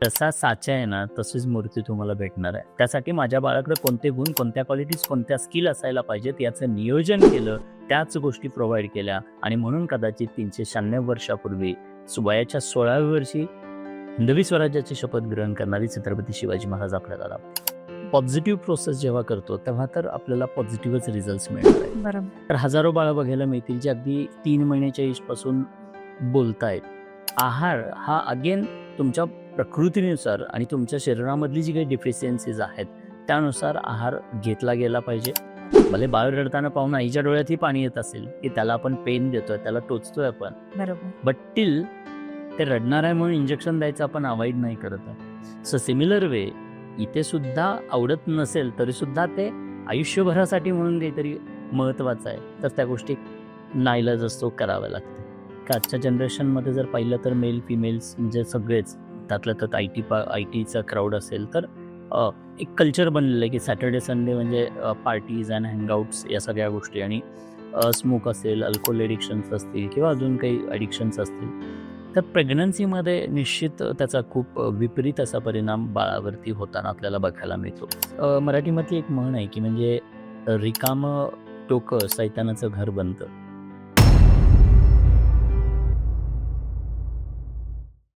तसा साचा आहे ना तशीच मूर्ती तुम्हाला भेटणार आहे. त्यासाठी माझ्या बाळाकडे कोणते गुण कोणत्या क्वालिटीज कोणत्या स्किल असायला पाहिजेत याचं नियोजन केलं त्याच गोष्टी प्रोव्हाइड केल्या आणि म्हणून कदाचित तीनशे शहाण्णव वर्षापूर्वी वयाच्या सोळाव्या वर्षी हिंदवी स्वराज्याची शपथ ग्रहण करणारी छत्रपती शिवाजी महाराज आपल्याला लाभले पॉझिटिव्ह प्रोसेस जेव्हा करतो तेव्हा तर आपल्याला पॉझिटिव्हच रिझल्ट मिळणार आहे बरोबर. तर हजारो बाळं बघायला मिळतील जे अगदी तीन महिन्याच्या एजपासून बोलतायत. आहार हा अगेन तुमच्या प्रकृतीनुसार आणि तुमच्या शरीरामधली जी काही डिफिशियन्सीज आहेत त्यानुसार आहार घेतला गेला पाहिजे. भले बाळ रडताना पाहून आईच्या डोळ्यातही पाणी येत असेल की त्याला आपण पेन देतोय त्याला टोचतोय आपण. बरोबर. बट टिल ते रडणार आहे म्हणून इंजेक्शन द्यायचं आपण अवॉइड नाही करत आहे. सो सिमिलर वे इथे सुद्धा आवडत नसेल तरी सुद्धा ते आयुष्यभरासाठी म्हणून काहीतरी महत्त्वाचं आहे. तर त्या गोष्टी नाईलाज असतो कराव्या लागते का आजच्या जनरेशनमध्ये जर पाहिलं तर मेल फिमेल्स म्हणजे सगळेच त्यातल्या त्यात आय टी पा आय टीचा क्राऊड असेल तर एक कल्चर बनलेलं आहे की सॅटर्डे संडे म्हणजे पार्टीज अँड हँगआउट्स या सगळ्या गोष्टी आणि स्मोक असेल अल्कोहोल एडिक्शन्स असतील किंवा अजून काही ॲडिक्शन्स असतील तर प्रेग्नन्सीमध्ये निश्चित त्याचा खूप विपरीत असा परिणाम बाळावरती होताना आपल्याला बघायला मिळतो. मराठीमधली एक म्हण आहे की म्हणजे रिकामं टोकं सैतानाचं घर बनतं.